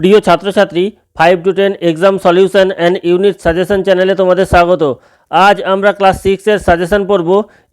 প্রিয় ছাত্রছাত্রী five to ten exam solution and unit suggestion চ্যানেলে তোমাদের স্বাগত। আজ আমরা ক্লাস সিক্সের সাজেশন পড়ব।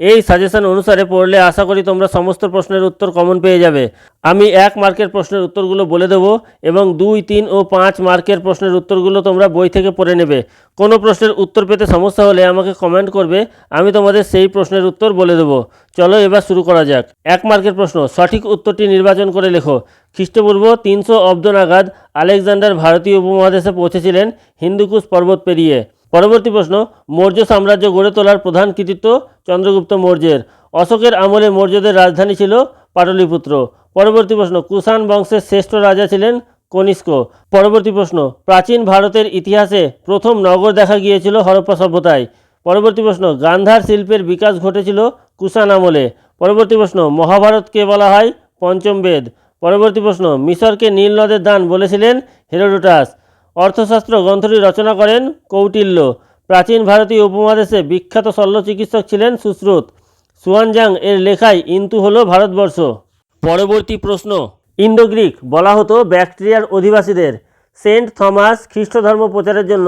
এই সাজেশন অনুসারে পড়লে আশা করি তোমরা সমস্ত প্রশ্নের উত্তর কমন পেয়ে যাবে। আমি এক মার্কের প্রশ্নের উত্তরগুলো বলে দেবো এবং দুই, তিন ও পাঁচ মার্কের প্রশ্নের উত্তরগুলো তোমরা বই থেকে পড়ে নেবে। কোনো প্রশ্নের উত্তর পেতে সমস্যা হলে আমাকে কমেন্ট করবে, আমি তোমাদের সেই প্রশ্নের উত্তর বলে দেবো। চলো এবার শুরু করা যাক। এক মার্কের প্রশ্ন, সঠিক উত্তরটি নির্বাচন করে লেখো। খ্রিস্টপূর্ব তিনশো অব্দ নাগাদ আলেকজান্ডার ভারতীয় উপমহাদেশে পৌঁছেছিলেন হিন্দুকুশ পর্বত পেরিয়ে। পরবর্তী প্রশ্ন, মৌর্য সাম্রাজ্য গড়ে তোলার প্রধান কৃতিত্ব চন্দ্রগুপ্ত মৌর্যের। অশোকের আমলে মৌর্যদের রাজধানী ছিল পাটলিপুত্র। পরবর্তী প্রশ্ন, কুষাণ বংশের শ্রেষ্ঠ রাজা ছিলেন কনিষ্ক। পরবর্তী প্রশ্ন, প্রাচীন ভারতের ইতিহাসে প্রথম নগর দেখা গিয়েছিল হরপ্পা সভ্যতায়। পরবর্তী প্রশ্ন, গান্ধার শিল্পের বিকাশ ঘটেছিল কুষাণ আমলে। পরবর্তী প্রশ্ন, মহাভারতকে বলা হয় পঞ্চম বেদ। পরবর্তী প্রশ্ন মিশরকে নীল নদের দান বলেছিলেন হেরোডোটাস। অর্থশাস্ত্র গ্রন্থটি রচনা করেন কৌটিল্য। প্রাচীন ভারতীয় উপমহাদেশে বিখ্যাত শল্য চিকিৎসক ছিলেন সুশ্রুত। সুয়ানজাং এর লেখায় ইন্তু হল ভারতবর্ষ। পরবর্তী প্রশ্ন ইন্ডো গ্রিক বলা হতো ব্যাকটেরিয়ার অধিবাসীদের। সেন্ট থমাস খ্রিস্ট ধর্ম প্রচারের জন্য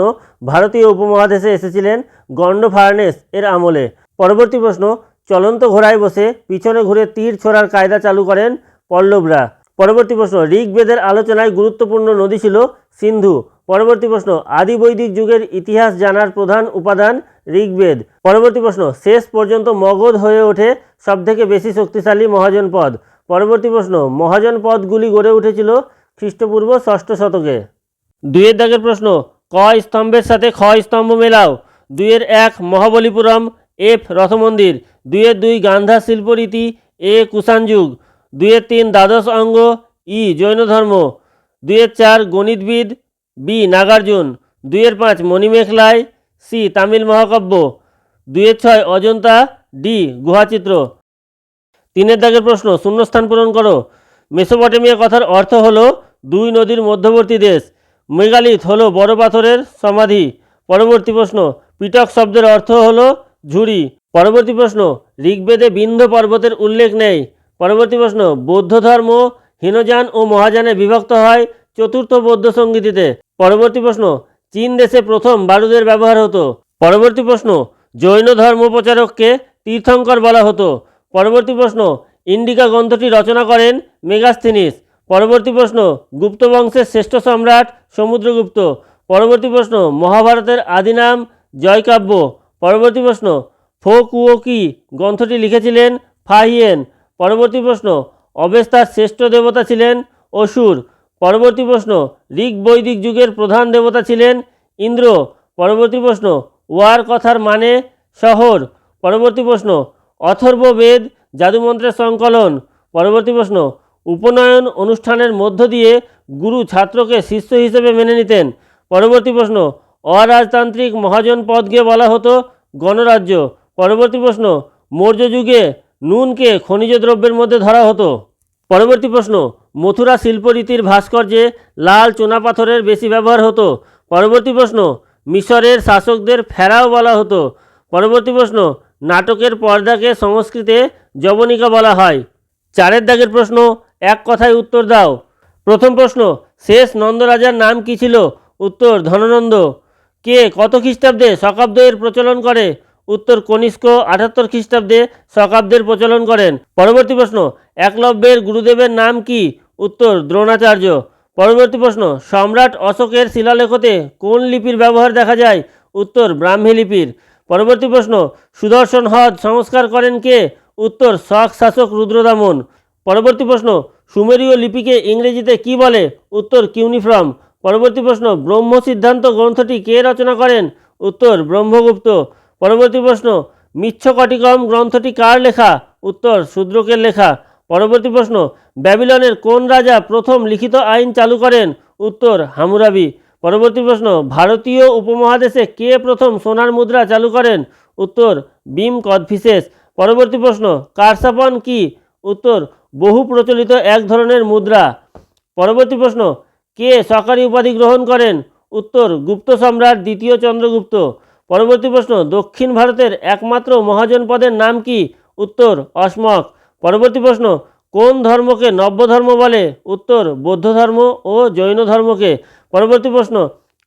ভারতীয় উপমহাদেশে এসেছিলেন গন্ডফার্নেস এর আমলে। পরবর্তী প্রশ্ন চলন্ত ঘোড়ায় বসে পিছনে ঘুরে তীর ছোড়ার কায়দা চালু করেন পল্লবরা। পরবর্তী প্রশ্ন, ঋগ্বেদের আলোচনায় গুরুত্বপূর্ণ নদী ছিল সিন্ধু। পরবর্তী প্রশ্ন আদি বৈদিক যুগের ইতিহাস জানার প্রধান উপাদান ঋগ্বেদ। পরবর্তী প্রশ্ন, শেষ পর্যন্ত মগধ হয়ে ওঠে সবথেকে বেশি শক্তিশালী মহাজনপদ পরবর্তী প্রশ্ন মহাজনপদগুলি গড়ে উঠেছিল খ্রিস্টপূর্ব ষষ্ঠ শতকে। দুইয়ের দাগের প্রশ্ন, ক স্তম্ভের সাথে খ স্তম্ভ মেলাও। দুইয়ের এক, মহাবলীপুরম, এফ রথমন্দির। দুইয়ের দুই গান্ধা শিল্পরীতি, এ কুষাণ যুগ। দুইয়ের তিন দ্বাদশ অঙ্গ, ই জৈন ধর্ম। দুইয়ের চার গণিতবিদ, বি নাগার্জুন। দুইয়ের পাঁচ মণিমেখলায়, সি তামিল মহাকাব্য। দুইয়ের ছয় অজন্তা, ডি গুহাচিত্র। তিনের দাগের প্রশ্ন, শূন্যস্থান পূরণ করো। মেসোপটেমিয়া কথার অর্থ হলো দুই নদীর মধ্যবর্তী দেশ। মেগালিথ হলো বড় পাথরের সমাধি। পরবর্তী প্রশ্ন পিটক শব্দের অর্থ হলো ঝুড়ি। পরবর্তী প্রশ্ন, ঋগ্বেদে বিন্ধ্য পর্বতের উল্লেখ নেই। পরবর্তী প্রশ্ন, বৌদ্ধ ধর্ম হীনযান ও মহাযানে বিভক্ত হয় চতুর্থ বৌদ্ধ সঙ্গীতিতে। পরবর্তী প্রশ্ন, চীন দেশে প্রথম বারুদের ব্যবহার হতো। পরবর্তী প্রশ্ন, জৈন ধর্ম প্রচারককে তীর্থঙ্কর বলা হতো। পরবর্তী প্রশ্ন, ইন্ডিকা গ্রন্থটি রচনা করেন মেগাস্থিনিস। পরবর্তী প্রশ্ন, গুপ্ত বংশের শ্রেষ্ঠ সম্রাট সমুদ্রগুপ্ত। পরবর্তী প্রশ্ন, মহাভারতের আদি নাম জয়কাব্য। পরবর্তী প্রশ্ন ফো কুও কি গ্রন্থটি লিখেছিলেন ফাহিয়েন। পরবর্তী প্রশ্ন, অবেস্তার শ্রেষ্ঠ দেবতা ছিলেন অসুর। পরবর্তী প্রশ্ন ঋগ বৈদিক যুগের প্রধান দেবতা ছিলেন ইন্দ্র। পরবর্তী প্রশ্ন ওয়ার কথার মানে শহর। পরবর্তী প্রশ্ন, অথর্ব বেদ জাদুমন্ত্রের সংকলন। পরবর্তী প্রশ্ন, উপনয়ন অনুষ্ঠানের মধ্য দিয়ে গুরু ছাত্রকে শিষ্য হিসেবে মেনে নিতেন। পরবর্তী প্রশ্ন, অরাজতান্ত্রিক মহাজন পদকে বলা হতো গণরাজ্য। পরবর্তী প্রশ্ন মৌর্য যুগে নুনকে খনিজ দ্রব্যের মধ্যে ধরা হতো। পরবর্তী প্রশ্ন, মথুরা শিল্পরীতির ভাস্কর্যে লাল চুনাপাথরের বেশি ব্যবহার হতো। পরবর্তী প্রশ্ন, মিশরের শাসকদের ফেরাও বলা হতো। পরবর্তী প্রশ্ন, নাটকের পর্দাকে সংস্কৃতে যবনিকা বলা হয়। চারের দাগের প্রশ্ন, এক কথায় উত্তর দাও। প্রথম প্রশ্ন, শেষ নন্দরাজার নাম কি ছিল? উত্তর, ধননন্দ। কে কত খ্রিস্টাব্দে শকাব্দের প্রচলন করে? উত্তর কনিষ্ক আটাত্তর খ্রিস্টাব্দে শকাব্দের প্রচলন করেন। পরবর্তী প্রশ্ন, একলব্যের গুরুদেবের নাম কি? উত্তর, দ্রোণাচার্য। পরবর্তী প্রশ্ন, সম্রাট অশোকের শিলালেখতে কোন লিপির ব্যবহার দেখা যায়? উত্তর, ব্রাহ্মী লিপির। পরবর্তী প্রশ্ন, সুদর্শন হ্রদ সংস্কার করেন কে? উত্তর শক শাসক রুদ্রদামন। পরবর্তী প্রশ্ন, সুমেরীয় লিপিকে ইংরেজিতে কি বলে? উত্তর, কিউনিফ্রম। পরবর্তী প্রশ্ন ব্রহ্ম সিদ্ধান্ত গ্রন্থটি কে রচনা করেন? উত্তর, ব্রহ্মগুপ্ত। পরবর্তী প্রশ্ন মিচ্ছকটিকম গ্রন্থটি কার লেখা? উত্তর, শূদ্রকের লেখা। পরবর্তী প্রশ্ন, ব্যাবিলনের কোন রাজা প্রথম লিখিত আইন চালু করেন? উত্তর, হামুরাবি। পরবর্তী প্রশ্ন, ভারতীয় উপমহাদেশে কে প্রথম সোনার মুদ্রা চালু করেন? উত্তর, বিম কদফিসেস। পরবর্তী প্রশ্ন, কারসাপন কি? উত্তর, বহু প্রচলিত এক ধরনের মুদ্রা। পরবর্তী প্রশ্ন, কে সরকারি উপাধি গ্রহণ করেন? উত্তর, গুপ্ত সম্রাট দ্বিতীয় চন্দ্রগুপ্ত। পরবর্তী প্রশ্ন, দক্ষিণ ভারতের একমাত্র মহাজনপদের নাম কি? উত্তর অসমক পরবর্তী প্রশ্ন, কোন ধর্মকে নব্য ধর্ম বলে? উত্তর, বৌদ্ধ ধর্ম ও জৈন ধর্মকে। পরবর্তী প্রশ্ন,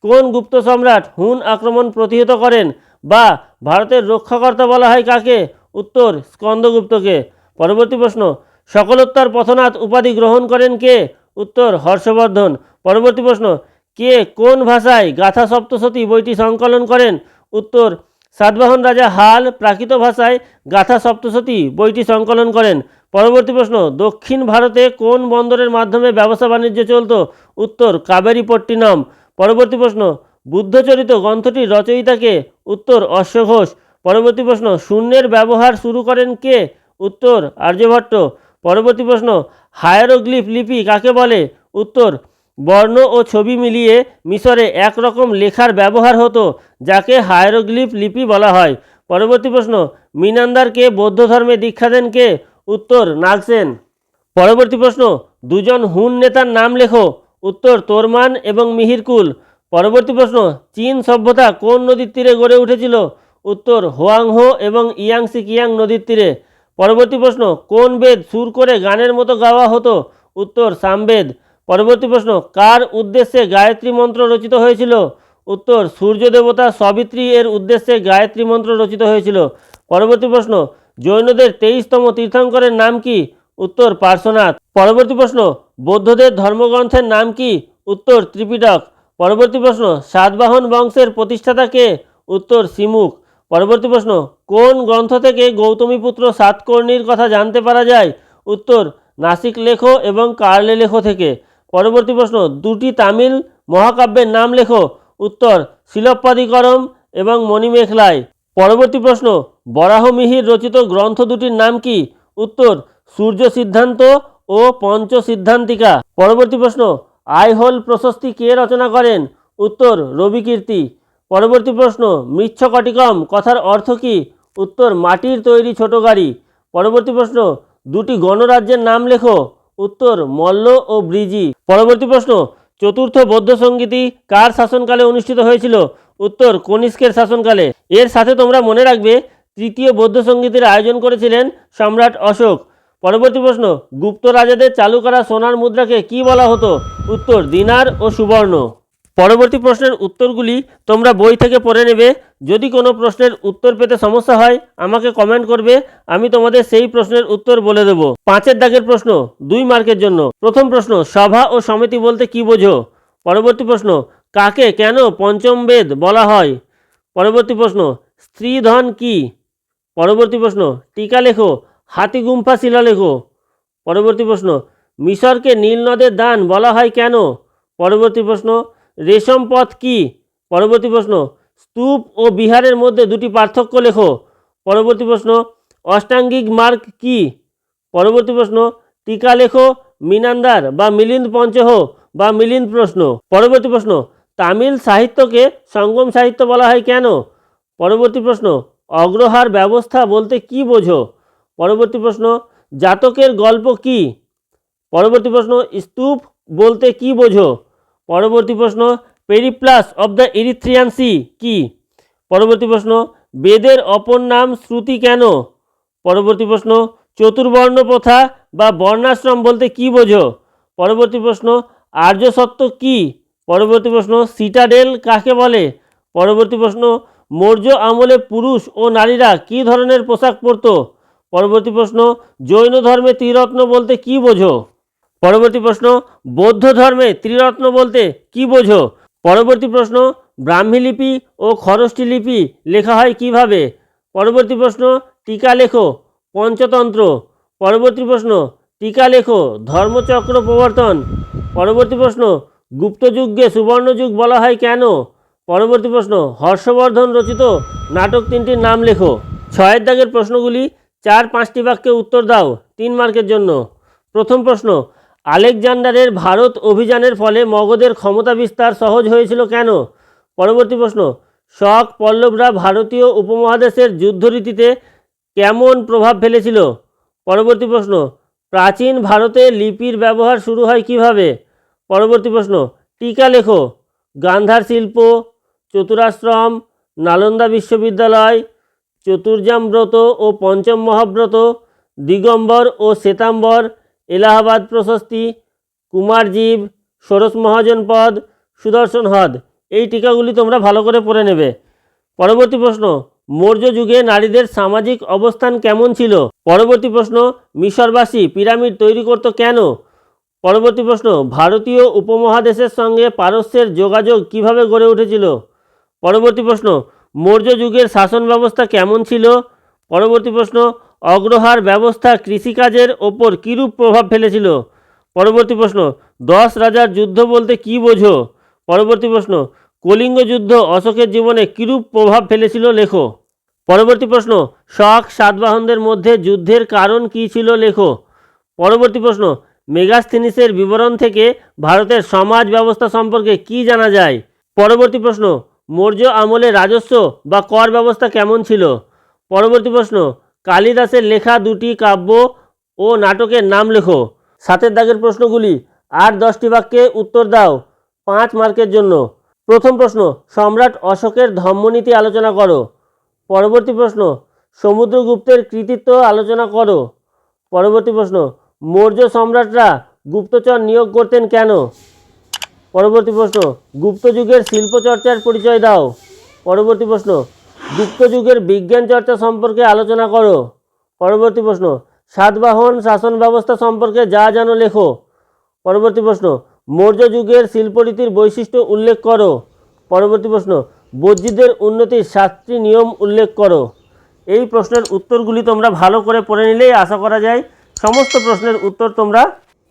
কোন গুপ্ত সম্রাট হুন আক্রমণ প্রতিহত করেন বা ভারতের রক্ষাকর্তা বলা হয় কাকে? উত্তর, স্কন্দগুপ্তকে। পরবর্তী প্রশ্ন, সকলোত্তর পথনাথ উপাধি গ্রহণ করেন কে? উত্তর, হর্ষবর্ধন। পরবর্তী প্রশ্ন, কে কোন ভাষায় গাথা সপ্তশতী বইটি সংকলন করেন? উত্তর, সাতবাহন রাজা হাল প্রাকৃত ভাষায় গাথা সপ্তশতী বইটি সংকলন করেন। পরবর্তী প্রশ্ন, দক্ষিণ ভারতে কোন বন্দরের মাধ্যমে ব্যবসা বাণিজ্য চলত? উত্তর কাবেরীপট্টিনম পরবর্তী প্রশ্ন, বুদ্ধচরিত গ্রন্থটির রচয়িতাকে? উত্তর অশ্বঘোষ পরবর্তী প্রশ্ন, শূন্যের ব্যবহার শুরু করেন কে? উত্তর, আর্যভট্ট। পরবর্তী প্রশ্ন, হায়ারোগ্লিফ লিপি কাকে বলে? উত্তর বর্ণ ও ছবি মিলিয়ে মিশরে একরকম লেখার ব্যবহার হতো, যাকে হায়ারোগ্লিফ লিপি বলা হয়। পরবর্তী প্রশ্ন, মিনান্দারকে বৌদ্ধ ধর্মে দীক্ষা দেন কে? উত্তর নাগসেন পরবর্তী প্রশ্ন, দুজন হুন নেতার নাম লেখো। উত্তর, তোরমান এবং মিহিরকুল। পরবর্তী প্রশ্ন, চীন সভ্যতা কোন নদীর তীরে গড়ে উঠেছিল? উত্তর, হোয়াংহো এবং ইয়াংসি কিয়াং নদীর তীরে। পরবর্তী প্রশ্ন, কোন বেদ সুর করে গানের মতো গাওয়া হতো? উত্তর, সামবেদ। পরবর্তী প্রশ্ন, কার উদ্দেশ্যে গায়ত্রী মন্ত্র রচিত হয়েছিল? উত্তর সূর্য দেবতা সবিত্রী এর উদ্দেশ্যে গায়ত্রী মন্ত্র রচিত হয়েছিল। পরবর্তী প্রশ্ন, জৈনদের তেইশতম তীর্থঙ্করের নাম কি? উত্তর, পার্শ্বনাথ। পরবর্তী প্রশ্ন, বৌদ্ধদের ধর্মগ্রন্থের নাম কি? উত্তর, ত্রিপিটক। পরবর্তী প্রশ্ন, সাতবাহন বংশের প্রতিষ্ঠাতা কে? উত্তর সিমুখ পরবর্তী প্রশ্ন, কোন গ্রন্থ থেকে গৌতমীপুত্র সাতকর্ণীর কথা জানতে পারা যায়? উত্তর, নাসিক লেখো এবং কার্লে লেখো থেকে। পরবর্তী প্রশ্ন, দুটি তামিল মহাকাব্যের নাম লেখো। উত্তর শিলপ্পাদিকরম এবং মণিমেখলায়। পরবর্তী প্রশ্ন বরাহমিহির রচিত গ্রন্থ দুটির নাম কি? উত্তর, সূর্য সিদ্ধান্ত ও পঞ্চ সিদ্ধান্তিকা। পরবর্তী প্রশ্ন আইহোল প্রশস্তি কে রচনা করেন? উত্তর রবিকীর্তি পরবর্তী প্রশ্ন মৃচ্ছকটিকম কথার অর্থ কি? উত্তর, মাটির তৈরি ছোট গাড়ি। পরবর্তী প্রশ্ন, দুটি গণরাজ্যের নাম লেখো। উত্তর মল্ল ও ব্রিজি। পরবর্তী প্রশ্ন, চতুর্থ বৌদ্ধ সঙ্গীতি কার শাসনকালে অনুষ্ঠিত হয়েছিল? উত্তর, কনিষ্কের শাসনকালে। এর সাথে তোমরা মনে রাখবে, তৃতীয় বৌদ্ধ সঙ্গীতের আয়োজন করেছিলেন সম্রাট অশোক। পরবর্তী প্রশ্ন, গুপ্ত রাজাদের চালু করা সোনার মুদ্রাকে কি বলা হতো? উত্তর, দিনার ও সুবর্ণ। পরবর্তী প্রশ্নের উত্তরগুলি তোমরা বই থেকে পড়ে নেবে। যদি কোনো প্রশ্নের উত্তর পেতে সমস্যা হয়, আমাকে কমেন্ট করবে। আমি তোমাদের সেই প্রশ্নের উত্তর বলে দেব। পাঁচের দাগের প্রশ্ন, দুই মার্কের জন্য। প্রথম প্রশ্ন, সভা ও সমিতি বলতে কি বোঝো? পরবর্তী প্রশ্ন, কাকে কেন পঞ্চম বেদ বলা হয়? পরবর্তী প্রশ্ন, স্ত্রীধন কি? পরবর্তী প্রশ্ন, টিকা লেখো হাতিগুম্ফা শিলা লেখো। পরবর্তী প্রশ্ন, মিশরকে নীল নদের দান বলা হয় কেন? পরবর্তী প্রশ্ন রেশম পথ কি? পরবর্তী প্রশ্ন, স্তূপ ও বিহারের মধ্যে দুটি পার্থক্য লেখো। পরবর্তী প্রশ্ন, অষ্টাঙ্গিক মার্গ কি? পরবর্তী প্রশ্ন, টিকা লেখো, মিনান্দার বা মিলিন্দ পঞ্চহ বা মিলিন্দ প্রশ্ন। পরবর্তী প্রশ্ন, তামিল সাহিত্যকে সঙ্গম সাহিত্য বলা হয় কেন? পরবর্তী প্রশ্ন, অগ্রহার ব্যবস্থা বলতে কি বোঝো? পরবর্তী প্রশ্ন, জাতকের গল্প কি? পরবর্তী প্রশ্ন, স্তূপ বলতে কি বোঝো? পরবর্তী প্রশ্ন, Periplus of the Erythraean Sea, কি? পরবর্তী প্রশ্ন, বেদের অপর নাম শ্রুতি কেন? পরবর্তী প্রশ্ন, চতুর্বর্ণ প্রথা বা বর্ণাশ্রম বলতে কি বোঝো? পরবর্তী প্রশ্ন, আর্য সত্য কি? পরবর্তী প্রশ্ন, সিটাডেল কাকে বলে? পরবর্তী প্রশ্ন, মৌর্য আমলে পুরুষ ও নারীরা কী ধরনের পোশাক পরতো? পরবর্তী প্রশ্ন, জৈন ধর্মে ত্রিরত্ন বলতে কি বোঝো? পরবর্তী প্রশ্ন, বৌদ্ধ ধর্মে ত্রিরত্ন বলতে কি বোঝো? পরবর্তী প্রশ্ন, ব্রাহ্মী লিপি ও খরষ্টি লিপি লেখা হয় কীভাবে? পরবর্তী প্রশ্ন, টিকা লেখো, পঞ্চতন্ত্র। পরবর্তী প্রশ্ন, টিকা লেখো, ধর্মচক্র প্রবর্তন। পরবর্তী প্রশ্ন গুপ্তযুগকে সুবর্ণযুগ বলা হয় কেন? পরবর্তী প্রশ্ন, হর্ষবর্ধন রচিত নাটক তিনটির নাম লেখো। ছয়ের দাগের প্রশ্নগুলি চার পাঁচটি বাক্যে উত্তর দাও, তিন মার্কের জন্য। প্রথম প্রশ্ন আলেকজান্ডারের ভারত অভিযানের ফলে মগধের ক্ষমতা বিস্তার সহজ হয়েছিল কেন? পরবর্তী প্রশ্ন, শক পল্লবরা ভারতীয় উপমহাদেশের যুদ্ধরীতিতে কেমন প্রভাব ফেলেছিল? পরবর্তী প্রশ্ন, প্রাচীন ভারতে লিপির ব্যবহার শুরু হয় কীভাবে? পরবর্তী প্রশ্ন, টিকা লেখো, গান্ধার শিল্প, চতুরাশ্রম, নালন্দা বিশ্ববিদ্যালয় চতুর্জাম ব্রত ও পঞ্চম মহাব্রত, দিগম্বর ও শ্বেতাম্বর এলাহাবাদ প্রশস্তি কুমারজীব ষোড়শ মহাজন পদ, সুদর্শন হ্রদ। এই টিকাগুলি তোমরা ভালো করে পড়ে নেবে। পরবর্তী প্রশ্ন, মৌর্য যুগে নারীদের সামাজিক অবস্থান কেমন ছিল? পরবর্তী প্রশ্ন, মিশরবাসী পিরামিড তৈরি করত কেন? পরবর্তী প্রশ্ন, ভারতীয় উপমহাদেশের সঙ্গে পারস্যের যোগাযোগ কীভাবে গড়ে উঠেছিল? পরবর্তী প্রশ্ন, মৌর্য যুগের শাসন ব্যবস্থা কেমন ছিল? পরবর্তী প্রশ্ন অগ্রহার ব্যবস্থা কৃষিকাজের ওপর কীরূপ প্রভাব ফেলেছিল? পরবর্তী প্রশ্ন, দশ রাজার যুদ্ধ বলতে কী বোঝো? পরবর্তী প্রশ্ন, কলিঙ্গ যুদ্ধ অশোকের জীবনে কীরূপ প্রভাব ফেলেছিল লেখো? পরবর্তী প্রশ্ন শক সাতবাহনদের মধ্যে যুদ্ধের কারণ কী ছিল লেখো? পরবর্তী প্রশ্ন, মেগাস্থিনিসের বিবরণ থেকে ভারতের সমাজ ব্যবস্থা সম্পর্কে কি জানা যায়? পরবর্তী প্রশ্ন, মৌর্য আমলে রাজস্ব বা কর ব্যবস্থা কেমন ছিল? পরবর্তী প্রশ্ন কালিদাসের লেখা দুটি কাব্য ও নাটকের নাম লেখো। সাতের দাগের প্রশ্নগুলি, আর দশটি বাক্যে উত্তর দাও পাঁচ মার্কের জন্য। প্রথম প্রশ্ন, সম্রাট অশোকের ধর্মনীতি আলোচনা করো। পরবর্তী প্রশ্ন, সমুদ্রগুপ্তের কৃতিত্ব আলোচনা করো। পরবর্তী প্রশ্ন, মৌর্য সম্রাটরা গুপ্তচর নিয়োগ করতেন কেন? পরবর্তী প্রশ্ন গুপ্ত যুগের শিল্প পরিচয় দাও। পরবর্তী প্রশ্ন গুপ্ত যুগের বিজ্ঞান চর্চা সম্পর্কে আলোচনা করো। পরবর্তী প্রশ্ন, সাতবাহন শাসন ব্যবস্থা সম্পর্কে যা জানো লেখো। পরবর্তী প্রশ্ন মৌর্য যুগের শিল্পরীতির বৈশিষ্ট্য উল্লেখ করো। পরবর্তী প্রশ্ন বৌদ্ধদের উন্নতির সাতটি নিয়ম উল্লেখ করো। এই প্রশ্নের উত্তরগুলি তোমরা ভালো করে পড়ে নিলেই আশা করা যায় সমস্ত প্রশ্নের উত্তর তোমরা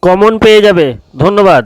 কমন পেয়ে যাবে। ধন্যবাদ।